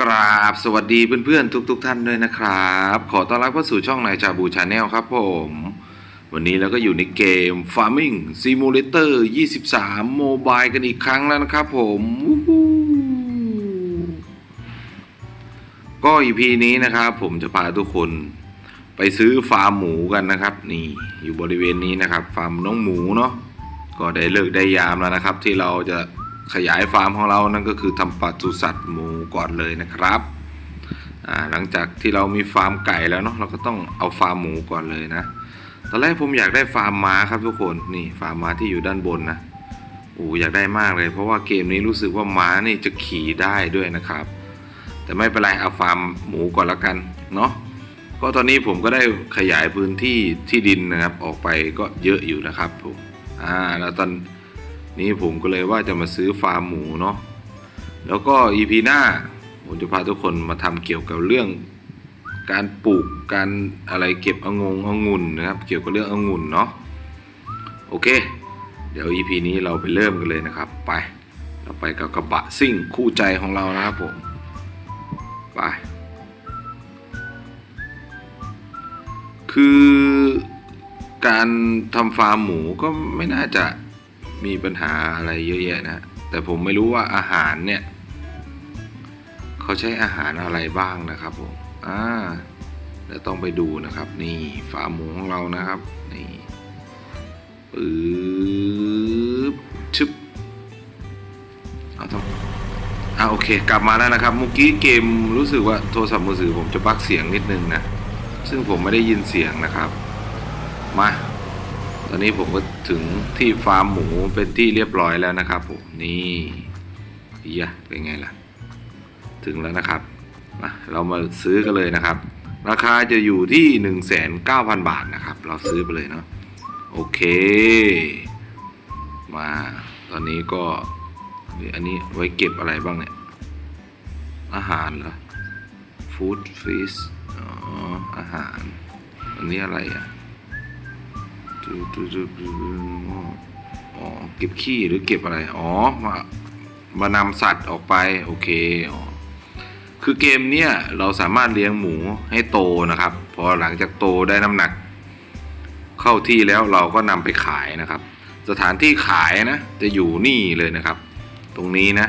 กราบสวัสดีเพื่อนๆทุกๆทท่านด้วยนะครับ ขอต้อนรับเข้าสู่ช่องนายชาบูชาแนลครับผม วันนี้เราก็อยู่ในเกม Farming Simulator 23โมบายกันอีกครั้งแล้วนะครับผมวู้ฮู้ก็ EP นี้นะครับผมจะพาทุกคนไปซื้อฟาร์มหมูกันนะครับ นี่อยู่บริเวณนี้นะครับ ฟาร์มน้องหมูเนาะก็ได้เลิกได้ยามแล้วนะครับ ที่เราจะ ขยายฟาร์มของเรานั่นก็คือทำปศุสัตว์หมูก่อนเลยนะครับหลังจากที่เรามีฟาร์มไก่แล้วเนาะเราก็ต้องเอาฟาร์มหมูก่อนเลยนะ ตอนแรกผมอยากได้ฟาร์มม้าครับทุกคนนี่ฟาร์มม้าที่อยู่ด้านบนนะโอ้อยากได้มากเลย เพราะว่าเกมนี้รู้สึกว่าม้านี่จะขี่ได้ด้วยนะครับ แต่ไม่เป็นไรเอาฟาร์มหมูก่อนล้วกันเนาะก็ตอนนี้ผมก็ได้ขยายพื้นที่ที่ดินนะครับออกไปก็เยอะอยู่นะครับผมอ่าแล้วตอน นี้ผมก็เลยว่าจะมาซื้อฟาร์มหมูเนาะแล้วก็ EP หน้าผมจะพาทุกคนมาทำเกี่ยวกับเรื่อง การปลูกการอะไรเก็บองงองุ่นนะครับ เกี่ยวกับเรื่ององุ่นเนาะโอเค เดี๋ยว EP นี้เราไปเริ่มกันเลยนะครับ ไป เราไปกับกระบะซิ่งคู่ใจของเรานะครับผมไปคือการทำฟาร์มหมูก็ไม่น่าจะ มีปัญหาอะไรเยอะแยะนะ แต่ผมไม่รู้ว่าอาหารเนี่ย เขาใช้อาหารอะไรบ้างนะครับผมอ่าเดี๋ยวต้องไปดูนะครับ นี่ฟามหมูของเรานะครับนี่ปึ๊บชึบเอาทำอ่าโอเค กลับมาแล้วนะครับเมื่อกี้เกมรู้สึกว่าโทรศัพท์มือถือผมจะบักเสียงนิดนึงนะ ซึ่งผมไม่ได้ยินเสียงนะครับ มา ตอนนี้ผมก็ ถึงที่ฟาร์มหมูเป็นที่เรียบร้อยแล้วนะครับผมนี่ยะเป็นไงล่ะ ถึงแล้วนะครับมาเรามาซื้อกันเลยนะครับ ราคาจะอยู่ที่ 19,000 บาทนะครับ เราซื้อไปเลยเนาะโอเค มาตอนนี้ก็อันนี้ไว้เก็บอะไรบ้างเนี่ย อาหารเหรอฟู้ดฟิสอ๋ออาหาร อันนี้อะไรอะ อ๋อเก็บขี้หรือเก็บอะไร อ๋อ มามานำสัตว์ออกไป โอเคอ๋อคือเกมเนี้ยเราสามารถเลี้ยงหมูให้โตนะครับ พอหลังจากโตได้น้ำหนัก เข้าที่แล้วเราก็นำไปขายนะครับ สถานที่ขายนะ จะอยู่นี่เลยนะครับ ตรงนี้นะ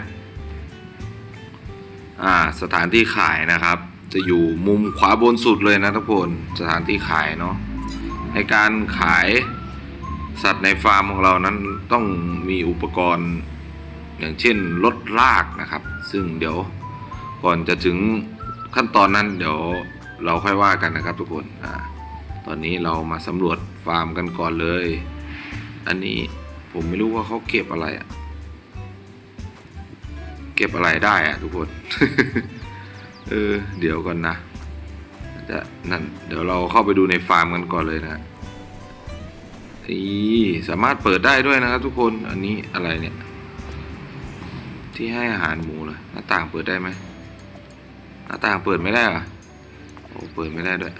อ่า สถานที่ขายนะครับ จะอยู่มุมขวาบนสุดเลยนะทุกคน สถานที่ขายเนาะ ในการขายสัตว์ในฟาร์มของเรานั้นต้องมีอุปกรณ์อย่างเช่นรถลากนะครับ ซึ่งเดี๋ยวก่อนจะถึงขั้นตอนนั้นเดี๋ยวเราค่อยว่ากันนะครับทุกคนอตอนนี้เรามาสำรวจฟาร์มกันก่อนเลย อันนี้ผมไม่รู้ว่าเขาเก็บอะไรอะเก็บอะไรได้อะทุกคน เออ เดี๋ยวก่อนนะ จะนั่นเดี๋ยวเราเข้าไปดูในฟาร์มกันก่อนเลยนะนี่สามารถเปิดได้ด้วยนะครับทุกคนอันนี้อะไรเนี่ย ที่ให้อาหารหมูเลยหน้าต่างเปิดได้ไหมหน้าต่างเปิดไม่ได้เหรอะโอ้เปิดไม่ได้ด้วย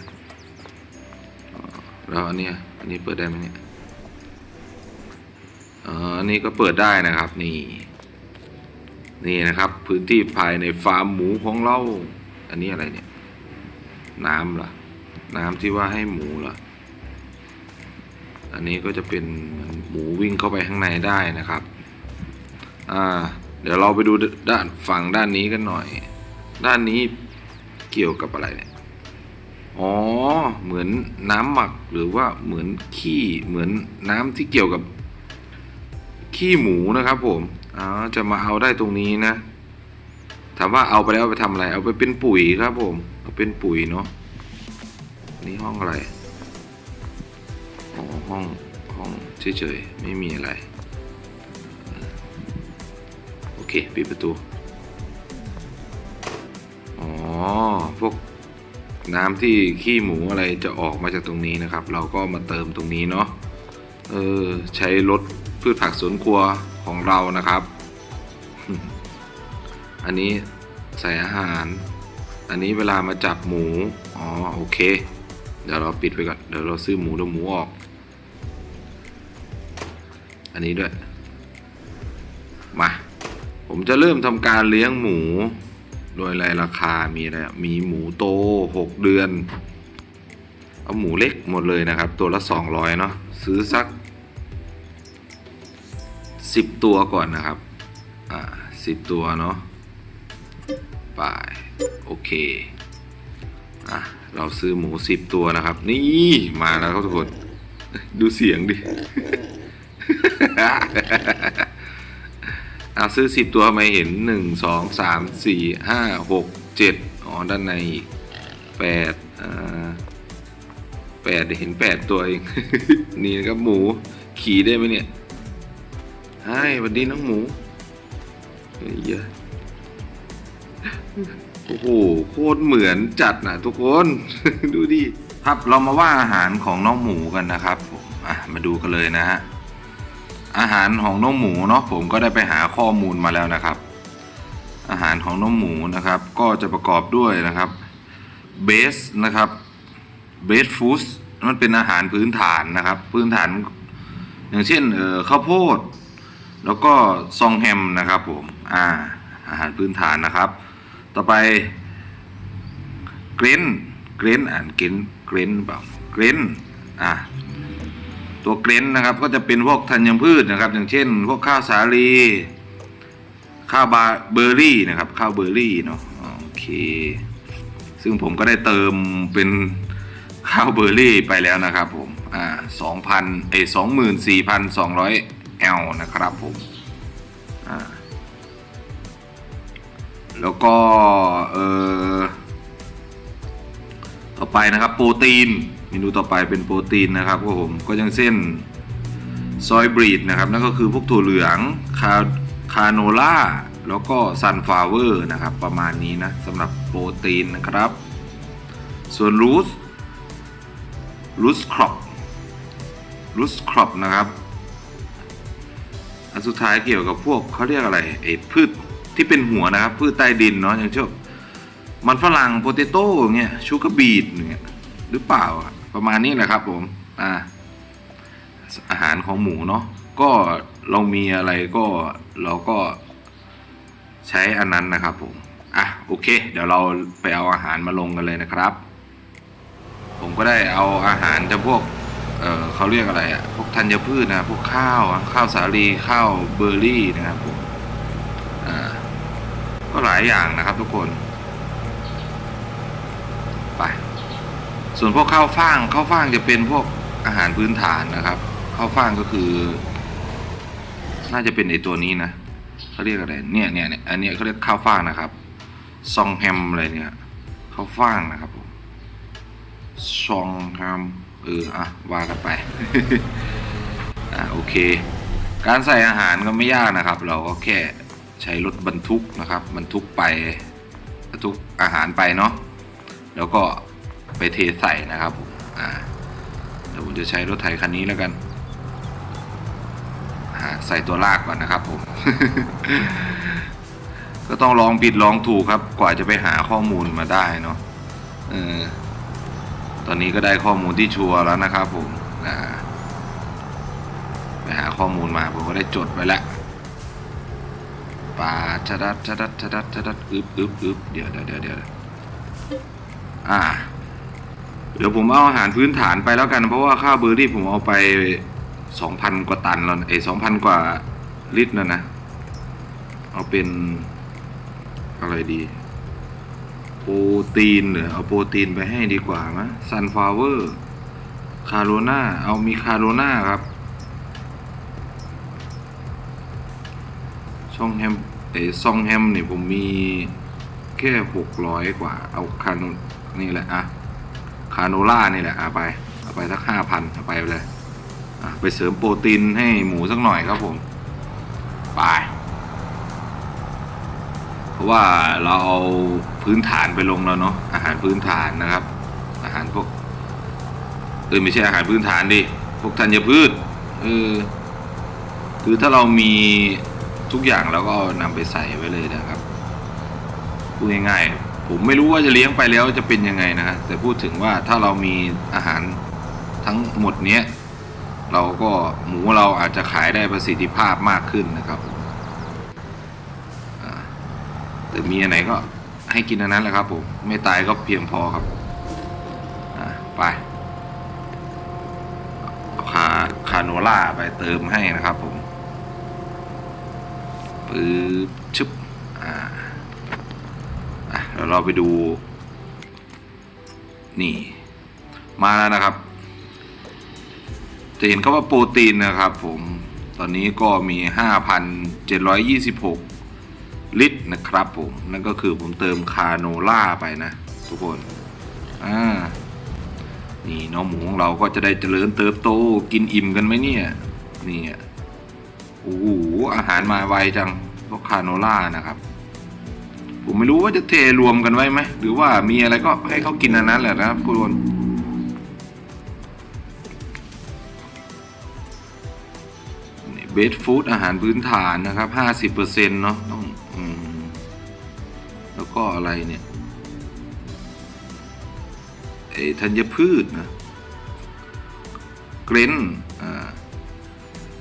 แล้วอันนี้อันนี้เปิดได้ไหมเนี่ยอ๋ออันนี้ก็เปิดได้นะครับนี่นี่นะครับ พื้นที่ภายในฟาร์มหมูของเรา อันนี้อะไรเนี่ย น้ำเหรอน้ำที่ว่าให้หมูเหรออันนี้ก็จะเป็นเหมือนหมูวิ่งเข้าไปข้างในได้นะครับ อ่า เดี๋ยวเราไปดูด้านฝั่งด้านนี้กันหน่อย ด้านนี้เกี่ยวกับอะไรเนี่ย อ๋อ เหมือนน้ำหมักหรือว่าเหมือนขี้เหมือนน้ำที่เกี่ยวกับขี้หมูนะครับผมอ๋อจะมาเอาได้ตรงนี้นะถามว่าเอาไปแล้วไปทำอะไร เอาไปเป็นปุ๋ยครับผม เอาเป็นปุ๋ยเนาะนี่ห้องอะไรอ๋อห้องห้องเฉยๆไม่มีอะไรโอเคปิดประตูอ๋อพวกน้ำที่ขี้หมูอะไรจะออกมาจากตรงนี้นะครับ เราก็มาเติมตรงนี้เนาะเออใช้รถพืชผักสวนครัวของเรานะครับ อันนี้ใส่อาหาร อันนี้เวลามาจับหมู อ๋อโอเค เดี๋ยวเราปิดไปก่อน เดี๋ยวเราซื้อหมูเดี๋ยวหมูออก อันนี้ด้วย มา ผมจะเริ่มทำการเลี้ยงหมู โดยรายราคา มีอะไร มีหมูโตหกเดือน เอาหมูเล็กหมดเลยนะครับ ตัวละสองร้อยเนาะ ซื้อสักสิบตัวก่อนนะครับ อ่าสิบตัวเนาะไป โอเคอะเราซื้อหมูสิบตัวนะครับ นี่มาแล้วครับทุกคน ดูเสียงดิเอาซื้อสิบตัวไม่เห็นหนึ่งสองสามสี่ห้าหกเจ็ดอ๋อด้านในอีกแปดอ่าแปดเห็นแปดตัวเอง นี่นะครับหมู ขี่ได้ไหมเนี่ยใช่สวัสดีน้องหมูเฮ้ยเยอะ โอ้โหโคตรเหมือนจัดนะทุกคน ดูดิครับเรามาว่าอาหารของน้องหมูกันนะครับผมอะมาดูกันเลยนะฮะอาหารของน้องหมูเนาะผมก็ได้ไปหาข้อมูลมาแล้วนะครับ อาหารของน้องหมูนะครับ ก็จะประกอบด้วยนะครับเบสนะครับเบสฟู้ดมันเป็นอาหารพื้นฐานนะครับ พื้นฐาน อย่างเช่นเอ่อข้าวโพด แล้วก็ซองแฮมนะครับผมอ่าอาหารพื้นฐานนะครับ ต่อไปเกรนเกรนอ่านเกรนเกรนเปล่าเกรนอ่าตัวเกรนนะครับก็จะเป็นพวกธัญพืชนะครับ อย่างเช่น พวกข้าวสาลีข้าวบาเบอร์รี่นะครับข้าวเบอร์รี่เนาะโอเค ซึ่งผมก็ได้เติมเป็นข้าวเบอร์รี่ไปแล้วนะครับผมอ่าสองพันเอสองหมื่นสี่พันสองร้อยแอลนะครับผม แล้วก็เออต่อไปนะครับโปรตีนเมนูต่อไปเป็นโปรตีนนะครับก็ผมก็ย่างเช่นซอยบรีดนะครับนั่นก็คือพวกถั่วเหลืองคาคาโนล่าแล้วก็ซันฟลาเวอร์นะครับประมาณนี้นะสำหรับโปรตีนนะครับ ส่วนรูสรูสครอปรูสครอปนะครับอันสุดท้ายเกี่ยวกับพวกเขาเรียกอะไรไอ้พืช ที่เป็นหัวนะครับ พืชใต้ดินเนาะอย่างเช่นมันฝรั่งโปเตโต้เงี้ยชูกร์บีดเงี้ยหรือเปล่าประมาณนี้แหละครับผมอ่าอาหารของหมูเนาะก็เรามีอะไรก็เราก็ใช้อันนั้นนะครับผมอะโอเค เดี๋ยวเราไปเอาอาหารมาลงกันเลยนะครับ ผมก็ได้เอาอาหารจากพวกเออเขาเรียกอะไรอะพวกธัญพืชนะพวกข้าวข้าวสาลีข้าวเบอร์รี่นะครับผม ก็หลายอย่างนะครับทุกคนไปส่วนพวกข้าวฟ่างข้าวฟ่างจะเป็นพวกอาหารพื้นฐานนะครับข้าวฟ่างก็คือ น่าจะเป็นไอตัวนี้นะเขาเรียกอะไรเนี่ยเนี่ยเนี่ยอันนี้เขาเรียกข้าวฟ่างนะครับซองแฮมอะไรเนี่ยข้าวฟ่างนะครับผมซองแฮมเอออะว่ากันไปอะโอเค การใส่อาหารก็ไม่ยากนะครับ เราก็แค่ ใช้รถบรรทุกนะครับบรรทุกไปบรรทุกอาหารไปเนาะแล้วก็ไปเทใส่นะครับผมอ่าเดี๋ยวผมจะใช้รถไถคันนี้แล้วกันใส่ตัวลากก่อนนะครับผม ก็ต้องลองผิดลองถูกครับ กว่าจะไปหาข้อมูลมาได้เนาะเออตอนนี้ก็ได้ข้อมูลที่ชัวร์แล้วนะครับผมไปหาข้อมูลมาผมก็ได้จดไว้แล้ว ปาชะดัดชะดัดชะดัดชะดัดอึบอึบอึบเดี๋ยวเดี๋ยวเดี๋ยวเดี๋ยวอ่า เดี๋ยวผมเอาอาหารพื้นฐานไปแล้วกัน เพราะว่าข้าวเบอร์รี่ผมเอาไปสองพันกว่าตันแล้วไอ้สองพันกว่าลิตรนะนะ เอาเป็นอะไรดีโปรตีนเหรือเอาโปรตีนไปให้ดีกว่ามะซันฟลาวเวอร์คาโรนาเอามีคาโรนาครับ ช่องแฮมเอซองแฮมเนี่ยผมมีแค่หกร้อยกว่า เอาคาโนนี่แหละอะคาโนล่านี่แหละเอาไปเอาไปสักห้าพันเอาไปเลยอะไปเสริมโปรตีนให้หมูสักหน่อยครับผม ไป เพราะว่าเราเอาพื้นฐานไปลงแล้วเนาะอาหารพื้นฐานนะครับ อาหารพวกเออไม่ใช่อาหารพื้นฐานดิพวกธัญพืชเออคือถ้าเรามี ทุกอย่างเราก็นำไปใส่ไว้เลยนะครับพูดง่ายๆผมไม่รู้ว่าจะเลี้ยงไปแล้วจะเป็นยังไงนะฮะแต่พูดถึงว่าถ้าเรามีอาหารทั้งหมดเนี้ยเราก็หมูเราอาจจะขายได้ประสิทธิภาพมากขึ้นนะครับแต่มีอันไหนก็ให้กินอันนั้นแหละครับผมไม่ตายก็เพียงพอครับไปเอาคาคาโนล่าไปเติมให้นะครับผม ปื๊บชึบอ่าอะเดี๋ยวเราไปดู นี่ มาแล้วนะครับ จะเห็นคำว่าโปรตีนนะครับผมตอนนี้ก็มี 5,726 ลิตรนะครับผม นั่นก็คือผมเติมคาโนล่าไปนะ ทุกคน อ่า นี่น้องหมูของเราก็จะได้เจริญเติบโต กินอิ่มกันไหมเนี่ย นี่อะ โอ้โหอาหารมาไวจังพวกคาโนล่านะครับ ผมไม่รู้ว่าจะเทรวมกันไว้ไหม หรือว่ามีอะไรก็ให้เขากินอันนั้นแหละนะครับทุกคนเบสฟู้ดอาหารพื้นฐานนะครับห้าสิบเปอร์เซ็นต์เนาะต้องอแล้วก็อะไรเนี่ยเออธัญพืชนะเกรน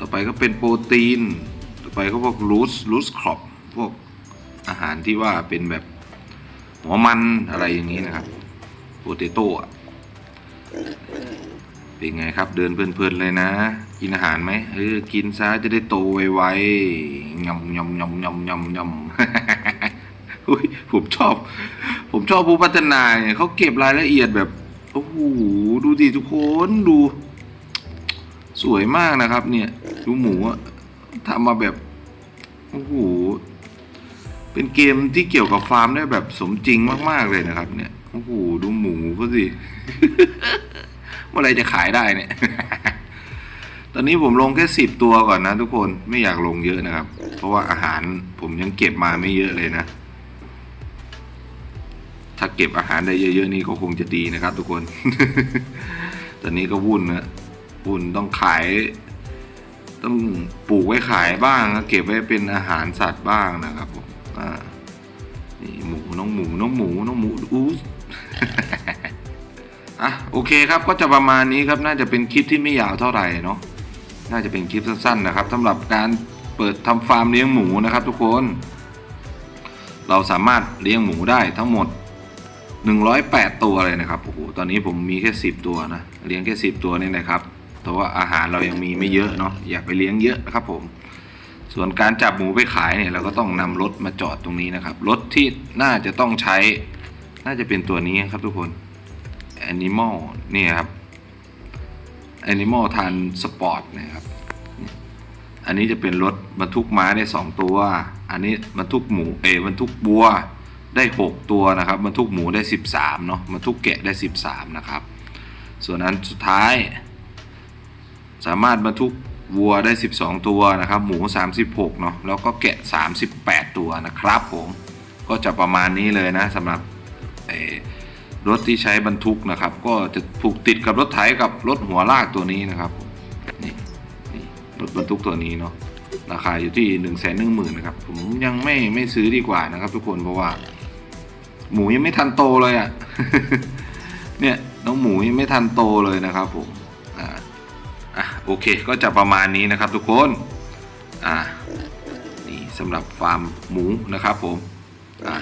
อ่อไปก็เป็นโปรตีน ต่อไปก็พวกรูสรูสครอปพวกอาหารที่ว่าเป็นแบบหัวมันอะไรอย่างนี้นะครับโปเตโต้เป็นไงครับ เดินเพลินๆเลยนะ กินอาหารไหมเออกินซะจะได้โตไวๆยำยำยำยำยำยำผมชอบ ผมชอบผู้พัฒนาเนี่ยเขาเก็บรายละเอียดแบบโอ้โหดูดิทุกคนดู สวยมากนะครับ เนี่ยดูหมูทำมาแบบโอ้โหเป็นเกมที่เกี่ยวกับฟาร์มได้แบบสมจริงมากๆเลยนะครับ เนี่ยโอ้โหดูหมูเขาสิเมื่อไรจะขายได้เนี่ย ตอนนี้ผมลงแค่สิบตัวก่อนนะทุกคนไม่อยากลงเยอะนะครับ เพราะว่าอาหารผมยังเก็บมาไม่เยอะเลยนะ ถ้าเก็บอาหารได้เยอะๆนี่ก็คงจะดีนะครับ ทุกคน ตอนนี้ก็วุ่นนะุ่นต้องขาย ต้องปลูกไว้ขายบ้างเก็บไว้เป็นอาหารสัตว์บ้างนะครับผมอ่านี่หมูน้องหมูน้องหมูน้องหมูอู้อะโอเคครับก็จะประมาณนี้ครับน่าจะเป็นคลิปที่ไม่ยาวเท่าไหร่เนาะน่าจะเป็นคลิปสั้นๆนะครับสำหรับการเปิดทำฟาร์มเลี้ยงหมูนะครับ ทุกคน เราสามารถเลี้ยงหมูได้ทั้งหมด 108 ตัวเลยนะครับโอ้โหตอนนี้ผมมีแค่ 10 ตัวนะเลี้ยงแค่ 10 ตัวนี่นะครับ แต่ว่าอาหารเรายังมีไม่เยอะเนาะอยากไปเลี้ยงเยอะนะครับผม ส่วนการจับหมูไปขายเนี่ยเราก็ต้องนำรถมาจอดตรงนี้นะครับรถที่น่าจะต้องใช้น่าจะเป็นตัวนี้ครับทุกคน Animal นี่ครับ Animal ทันสปอร์ตนะครับ อันนี้จะเป็นรถบรรทุกม้าได้ 2 ตัว อันนี้บรรทุกหมูเอบรรทุกบัวได้ 6 ตัวนะครับบรรทุกหมูได้ 13เนาะบรรทุกแกะได้ 13 นะครับ ส่วนอันสุดท้าย สามารถบรรทุกวัวได้ 12 ตัวนะครับ หมู 36เนาะแล้วก็แกะ 38 ตัวนะครับผมก็จะประมาณนี้เลยนะสำหรับรถที่ใช้บรรทุกนะครับ ก็จะผูกติดกับรถไถกับรถหัวลากตัวนี้นะครับนี่นี่รถบรรทุกตัวนี้เนาะราคาอยู่ที่หนึ่งแสนหนึ่งหมื่นนะครับ ผมยังไม่ไม่ซื้อดีกว่านะครับ ทุกคนเพราะว่า หมูยังไม่ทันโตเลยอะ่ะเนี่ยน้องหมูยังไม่ทันโตเลยนะครับผม โอเคก็จะประมาณนี้นะครับทุกคนอ่านี่สำหรับฟาร์มหมูนะครับผมอ่า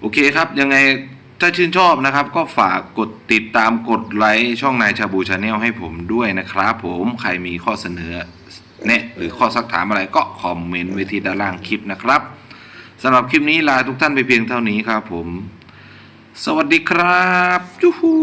โอเคครับยังไงถ้าชื่นชอบนะครับ ก็ฝากกดติดตามกดไลค์ช่องนายชาบูชาแนลให้ผมด้วยนะครับผมใครมีข้อเสนอแนะหรือข้อสักถามอะไรก็คอมเมนต์ไว้ที่ด้านล่างคลิปนะครับสำหรับคลิปนี้ลาทุกท่านไปเพียงเท่านี้ครับผม สวัสดีครับจูฮู